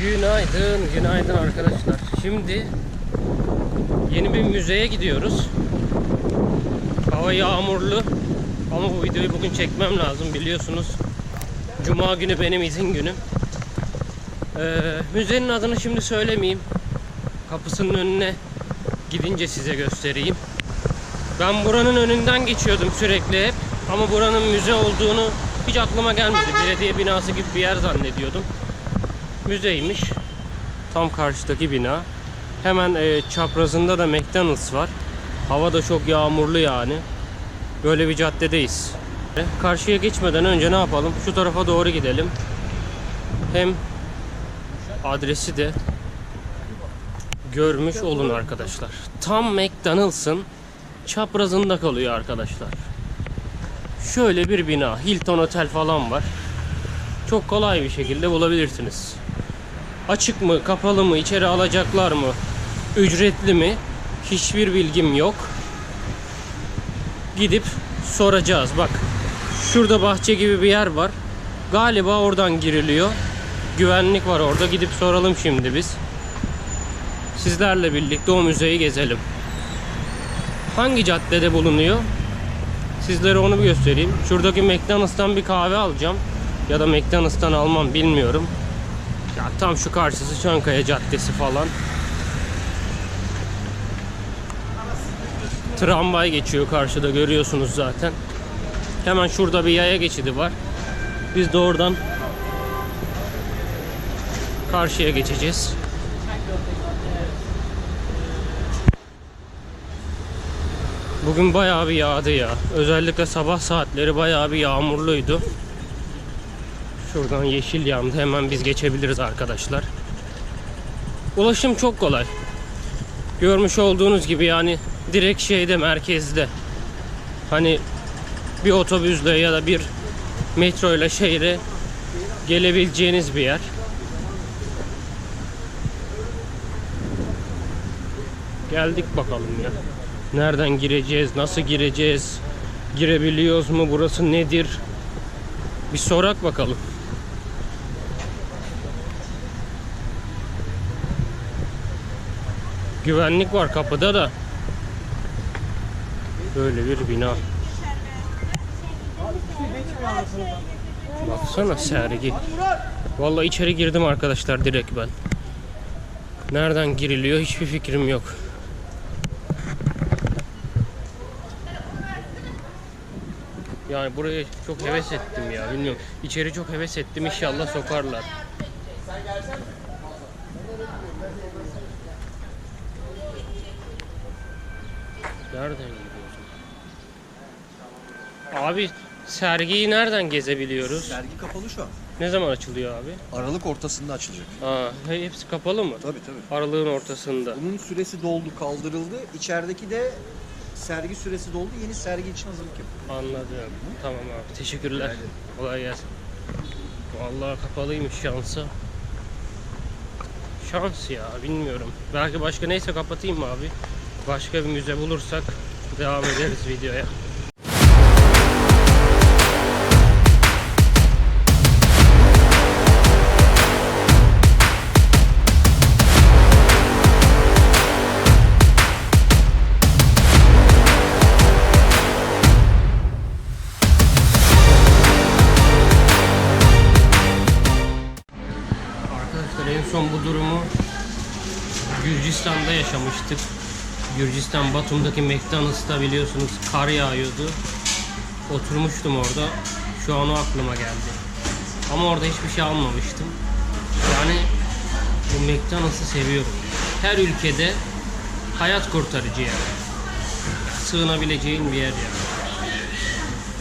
Günaydın, günaydın arkadaşlar. Şimdi yeni bir müzeye gidiyoruz. Hava yağmurlu ama bu videoyu bugün çekmem lazım biliyorsunuz. Cuma günü benim izin günüm. Ee, müzenin adını şimdi söylemeyeyim. Kapısının önüne gidince size göstereyim. Ben buranın önünden geçiyordum sürekli hep. Ama buranın müze olduğunu hiç aklıma gelmedi. Belediye binası gibi bir yer zannediyordum. Müzeymiş. Tam karşıdaki bina. Hemen e, çaprazında da McDonald's var. Hava da çok yağmurlu yani. Böyle bir caddedeyiz. Karşıya geçmeden önce ne yapalım? Şu tarafa doğru gidelim. Hem adresi de görmüş olun arkadaşlar. Tam McDonald's'ın çaprazında kalıyor arkadaşlar. Şöyle bir bina. Hilton Otel falan var. Çok kolay bir şekilde bulabilirsiniz. Açık mı, kapalı mı, içeri alacaklar mı, ücretli mi? Hiçbir bilgim yok. Gidip soracağız. Bak şurada bahçe gibi bir yer var. Galiba oradan giriliyor. Güvenlik var orada. Gidip soralım şimdi biz. Sizlerle birlikte o müzeyi gezelim. Hangi caddede bulunuyor? Sizlere onu bir göstereyim. Şuradaki McDonald's'tan bir kahve alacağım. Ya da McDonald's'tan almam bilmiyorum. Ya tam şu karşısı Çankaya Caddesi falan. Tramvay geçiyor karşıda görüyorsunuz zaten. Hemen şurada bir yaya geçidi var. Biz de oradan karşıya geçeceğiz. Bugün bayağı bir yağdı ya. Özellikle sabah saatleri bayağı bir yağmurluydu. Şuradan yeşil yandı. Hemen biz geçebiliriz arkadaşlar. Ulaşım çok kolay. Görmüş olduğunuz gibi yani direkt şeyde merkezde. Hani bir otobüsle ya da bir metro ile şehre gelebileceğiniz bir yer. Geldik bakalım ya. Nereden gireceğiz? Nasıl gireceğiz? Girebiliyoruz mu? Burası nedir? Bir sorak bakalım. Güvenlik var kapıda da. Böyle bir bina. Baksana sergi. Vallahi içeri girdim arkadaşlar direkt ben. Nereden giriliyor hiçbir fikrim yok. Yani buraya çok heves ettim ya bilmiyorum. İçeri çok heves ettim inşallah sokarlar. Nereden gidiyorsun? Abi sergiyi nereden gezebiliyoruz? Sergi kapalı şu an. Ne zaman açılıyor abi? Aralık ortasında açılacak. Aa, he- hepsi kapalı mı? Tabii tabii. Aralığın ortasında. Bunun süresi doldu, kaldırıldı. İçerideki de sergi süresi doldu. Yeni sergi için hazırlık yapıyor. Anladım. Tamam abi. Teşekkürler. Kolay gelsin. Vallahi kapalıymış şansa. Şans ya bilmiyorum. Belki başka neyse kapatayım mı abi? Başka bir müze bulursak devam ederiz videoya. Arkadaşlar en son bu durumu Gürcistan'da yaşamıştık. Gürcistan Batum'daki McDonald's'ta biliyorsunuz kar yağıyordu. Oturmuştum orada. Şu an o aklıma geldi. Ama orada hiçbir şey almamıştım. Yani bu McDonald's'ı seviyorum. Her ülkede hayat kurtarıcı yer. Sığınabileceğin bir yer yani.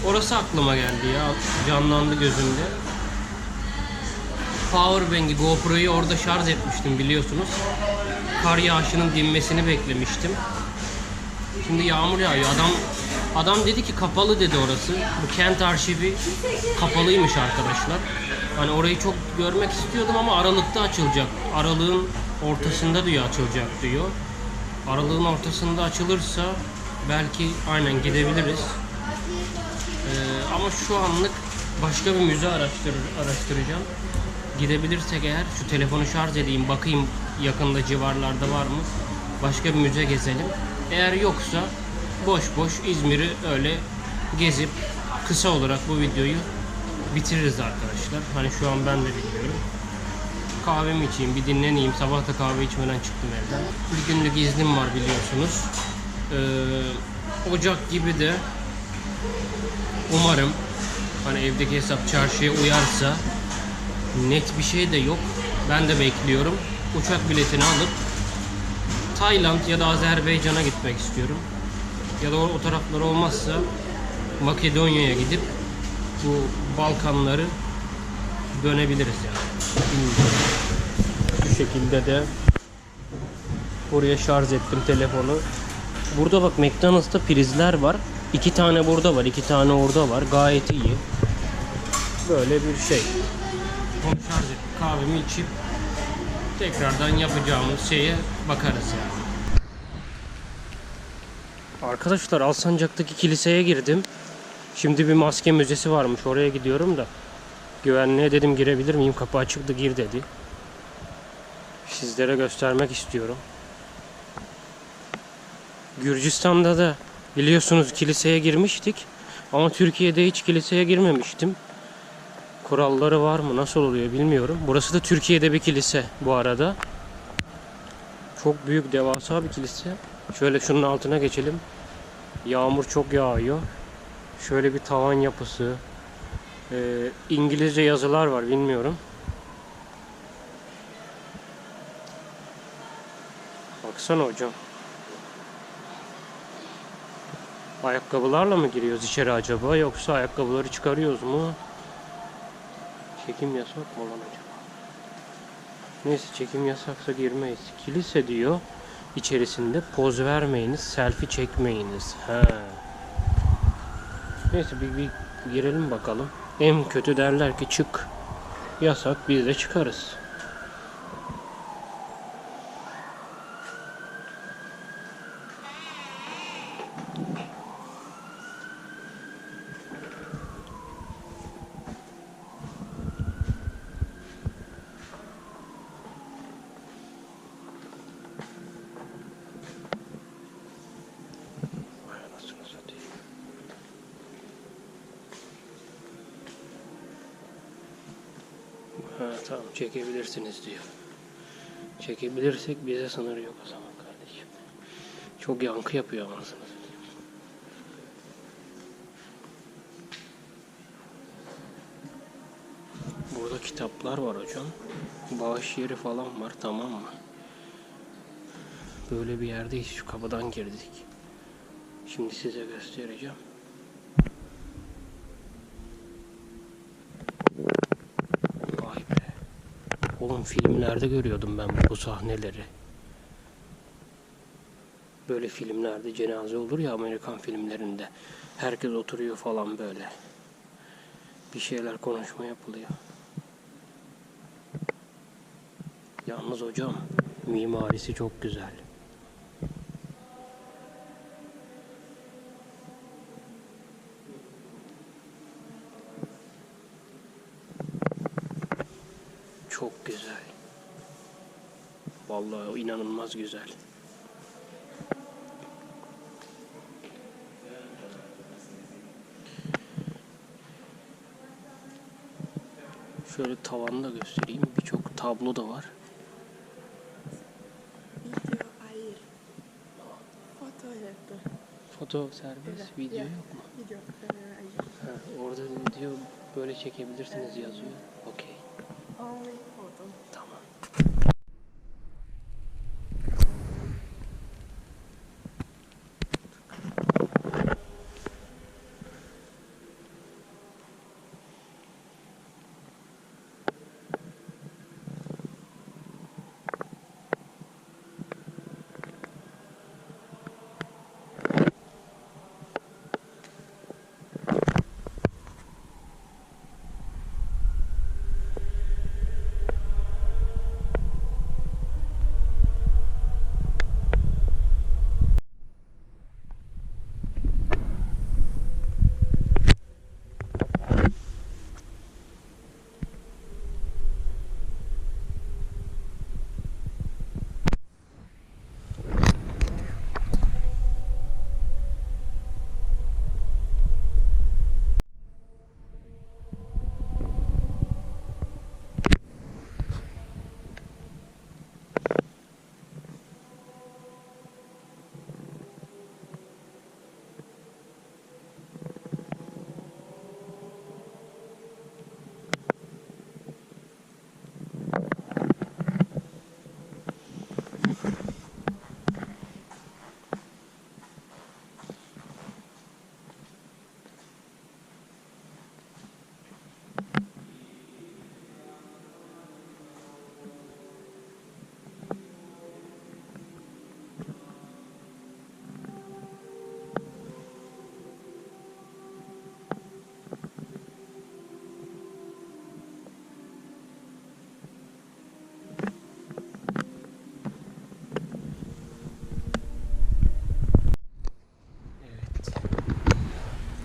Orası aklıma geldi ya. Canlandı gözümde. Powerbank'i GoPro'yu orada şarj etmiştim biliyorsunuz. Kar yağışının dinmesini beklemiştim. Şimdi yağmur yağıyor. Adam adam dedi ki kapalı dedi orası. Bu kent arşivi kapalıymış arkadaşlar. Hani orayı çok görmek istiyordum ama Aralık'ta açılacak. Aralığın ortasında diyor açılacak diyor. Aralığın ortasında açılırsa belki aynen gidebiliriz. Ee, ama şu anlık başka bir müze araştır, araştıracağım. Gidebilirsek eğer şu telefonu şarj edeyim bakayım yakında civarlarda var mı? Başka bir müze gezelim. Eğer yoksa boş boş İzmir'i öyle gezip kısa olarak bu videoyu bitiririz arkadaşlar. Hani şu an ben de bilmiyorum. Kahvemi içeyim, bir dinleneyim. Sabah da kahve içmeden çıktım evden. Bir günlük iznim var biliyorsunuz. Ee, Ocak gibi de umarım hani evdeki hesap çarşıya uyarsa net bir şey de yok. Ben de bekliyorum. Uçak biletini alıp Tayland ya da Azerbaycan'a gitmek istiyorum. Ya da o, taraflar olmazsa Makedonya'ya gidip bu Balkanları dönebiliriz yani. Bilmiyorum. Bu şekilde de buraya şarj ettim telefonu. Burada bak McDonald's'ta prizler var. İki tane burada var, iki tane orada var. Gayet iyi. Böyle bir şey. Edip kahvemi içip tekrardan yapacağımız şeye bakarız yani. Arkadaşlar Alsancak'taki kiliseye girdim. Şimdi bir maske müzesi varmış. Oraya gidiyorum da. Güvenliğe dedim girebilir miyim? Kapı açıktı gir dedi. Sizlere göstermek istiyorum. Gürcistan'da da biliyorsunuz kiliseye girmiştik. Ama Türkiye'de hiç kiliseye girmemiştim. Kuralları var mı? Nasıl oluyor bilmiyorum. Burası da Türkiye'de bir kilise bu arada. Çok büyük devasa bir kilise. Şöyle şunun altına geçelim. Yağmur çok yağıyor. Şöyle bir tavan yapısı. Ee, İngilizce yazılar var bilmiyorum. Baksana hocam. Ayakkabılarla mı giriyoruz içeri acaba yoksa ayakkabıları çıkarıyoruz mu? Çekim yasak mı lan acaba? Neyse çekim yasaksa girmeyiz. Kilise diyor içerisinde poz vermeyiniz, selfie çekmeyiniz. He. Neyse bir, bir girelim bakalım. En kötü derler ki çık. Yasak biz de çıkarız. Vay anasını satayım. Ha tamam çekebilirsiniz diyor. Çekebilirsek bize sınır yok o zaman kardeşim. Çok yankı yapıyor anasını. Burada kitaplar var hocam. Bağış yeri falan var tamam mı? Böyle bir yerdeyiz şu kapıdan girdik. Şimdi size göstereceğim. Filmlerde görüyordum ben bu sahneleri. Böyle filmlerde cenaze olur ya Amerikan filmlerinde. Herkes oturuyor falan böyle. Bir şeyler konuşma yapılıyor. Yalnız hocam mimarisi çok güzel. Çok güzel. Vallahi inanılmaz güzel. Şöyle tavanda göstereyim. Birçok tablo da var. Video hayır. Foto yaptı. Foto serbest, video Yeah. yok mu? Video hayır. Ha, orada diyor böyle çekebilirsiniz yazıyor. Okey.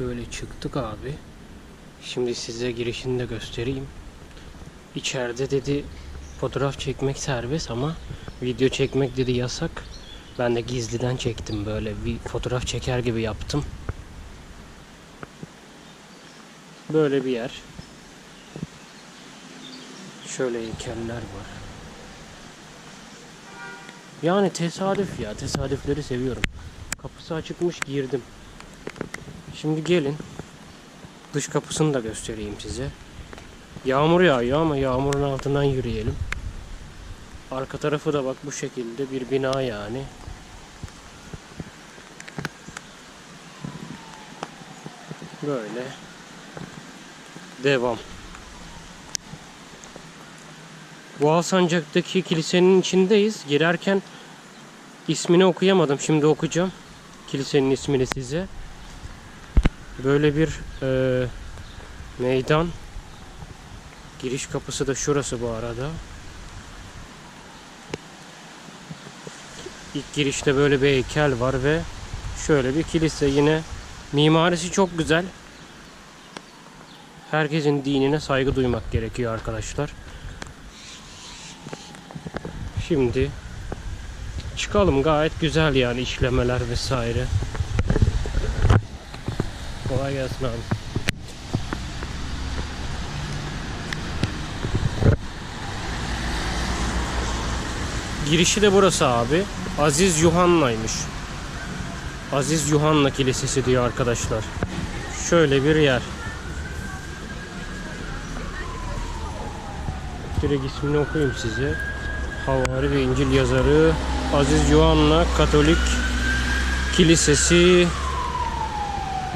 Böyle çıktık abi. Şimdi size girişini de göstereyim. İçeride dedi fotoğraf çekmek serbest ama video çekmek dedi yasak. Ben de gizliden çektim böyle bir fotoğraf çeker gibi yaptım. Böyle bir yer. Şöyle heykeller var. Yani tesadüf ya. Tesadüfleri seviyorum. Kapısı açıkmış girdim. Şimdi gelin. Dış kapısını da göstereyim size. Yağmur yağıyor ama yağmurun altından yürüyelim. Arka tarafı da bak bu şekilde bir bina yani. Böyle. Devam. Bu Alsancak'taki kilisenin içindeyiz. Girerken ismini okuyamadım. Şimdi okuyacağım. Kilisenin ismini size. Böyle bir e, meydan. Giriş kapısı da şurası bu arada. İlk girişte böyle bir heykel var ve şöyle bir kilise yine mimarisi çok güzel. Herkesin dinine saygı duymak gerekiyor arkadaşlar. Şimdi çıkalım gayet güzel yani işlemeler vesaire. Kolay gelsin abi. Girişi de burası abi. Aziz Yuhanna'ymış. Aziz Yuhanna Kilisesi diyor arkadaşlar. Şöyle bir yer. Direkt ismini okuyayım size. Havari ve İncil yazarı Aziz Yuhanna Katolik Kilisesi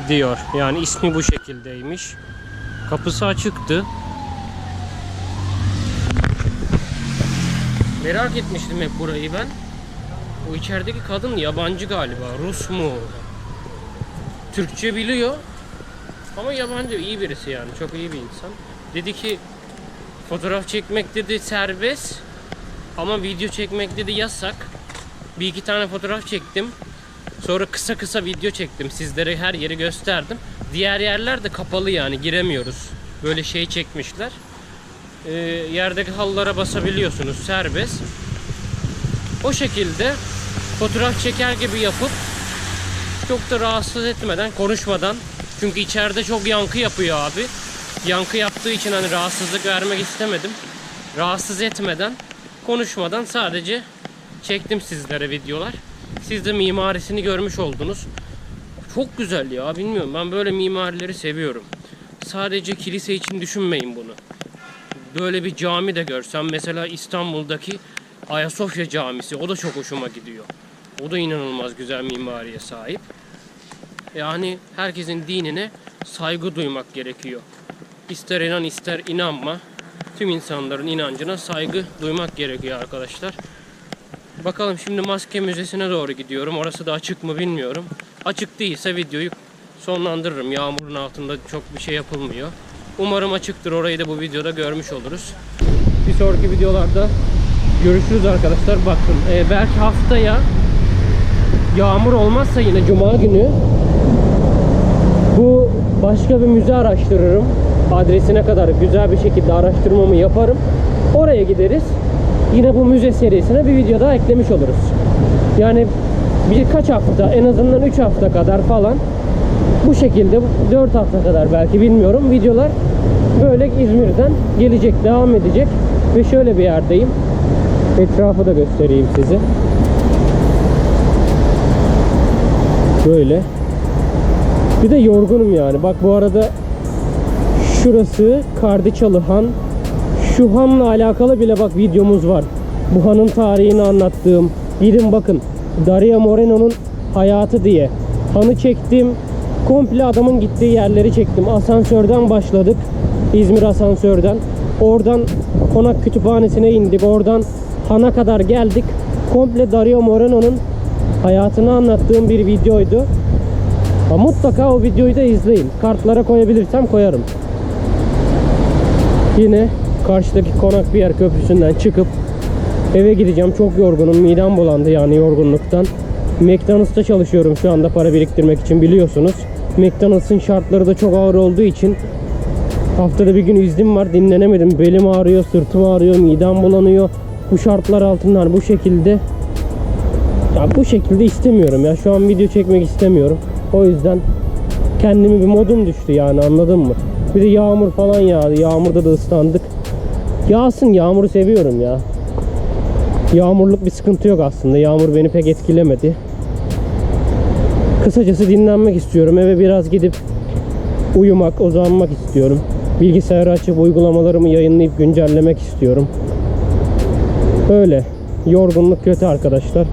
diyor. Yani ismi bu şekildeymiş. Kapısı açıktı. Merak etmiştim hep burayı ben. O içerideki kadın yabancı galiba. Rus mu? Türkçe biliyor. Ama yabancı iyi birisi yani. Çok iyi bir insan. Dedi ki fotoğraf çekmek dedi serbest. Ama video çekmek dedi yasak. Bir iki tane fotoğraf çektim. Sonra kısa kısa video çektim. Sizlere her yeri gösterdim. Diğer yerler de kapalı yani giremiyoruz. Böyle şey çekmişler. Ee, yerdeki halılara basabiliyorsunuz serbest. O şekilde fotoğraf çeker gibi yapıp çok da rahatsız etmeden, konuşmadan çünkü içeride çok yankı yapıyor abi. Yankı yaptığı için hani rahatsızlık vermek istemedim. Rahatsız etmeden, konuşmadan sadece çektim sizlere videolar. Siz de mimarisini görmüş oldunuz. Çok güzel ya bilmiyorum ben böyle mimarileri seviyorum. Sadece kilise için düşünmeyin bunu. Böyle bir cami de görsem mesela İstanbul'daki Ayasofya Camisi o da çok hoşuma gidiyor. O da inanılmaz güzel mimariye sahip. Yani herkesin dinine saygı duymak gerekiyor. İster inan ister inanma. Tüm insanların inancına saygı duymak gerekiyor arkadaşlar. Bakalım şimdi maske müzesine doğru gidiyorum. Orası da açık mı bilmiyorum. Açık değilse videoyu sonlandırırım. Yağmurun altında çok bir şey yapılmıyor. Umarım açıktır. Orayı da bu videoda görmüş oluruz. Bir sonraki videolarda görüşürüz arkadaşlar. Bakın e, belki haftaya yağmur olmazsa yine cuma günü bu başka bir müze araştırırım. Adresine kadar güzel bir şekilde araştırmamı yaparım. Oraya gideriz. Yine bu müze serisine bir video daha eklemiş oluruz. Yani birkaç hafta en azından 3 hafta kadar falan bu şekilde 4 hafta kadar belki bilmiyorum. Videolar böyle İzmir'den gelecek devam edecek. Ve şöyle bir yerdeyim. Etrafı da göstereyim size. Böyle. Bir de yorgunum yani. Bak bu arada şurası Kardiçalı Han şu hanla alakalı bile bak videomuz var bu hanın tarihini anlattığım gidin bakın Daria Moreno'nun hayatı diye hanı çektim komple adamın gittiği yerleri çektim. Asansörden başladık. İzmir asansörden. Oradan konak kütüphanesine indik. Oradan Han'a kadar geldik. Komple Dario Moreno'nun hayatını anlattığım bir videoydu. Ha, mutlaka o videoyu da izleyin. Kartlara koyabilirsem koyarım. Yine karşıdaki konak bir yer köprüsünden çıkıp eve gideceğim. Çok yorgunum. Midem bulandı yani yorgunluktan. McDonald's'ta çalışıyorum şu anda para biriktirmek için biliyorsunuz. McDonald's'ın şartları da çok ağır olduğu için haftada bir gün iznim var dinlenemedim. Belim ağrıyor, sırtım ağrıyor, midem bulanıyor. Bu şartlar altında bu şekilde ya bu şekilde istemiyorum ya. Şu an video çekmek istemiyorum. O yüzden kendimi bir modum düştü yani anladın mı? Bir de yağmur falan yağdı. Yağmurda da ıslandık. Yağsın yağmuru seviyorum ya. Yağmurluk bir sıkıntı yok aslında. Yağmur beni pek etkilemedi. Kısacası dinlenmek istiyorum. Eve biraz gidip uyumak, uzanmak istiyorum. Bilgisayarı açıp uygulamalarımı yayınlayıp güncellemek istiyorum. Öyle. Yorgunluk kötü arkadaşlar.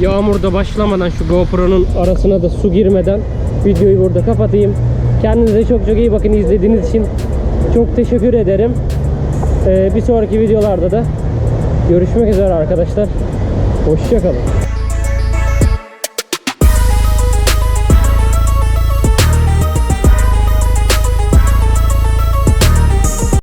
Yağmur da başlamadan şu GoPro'nun arasına da su girmeden videoyu burada kapatayım. Kendinize çok çok iyi bakın izlediğiniz için çok teşekkür ederim. Ee, bir sonraki videolarda da görüşmek üzere arkadaşlar. Hoşçakalın.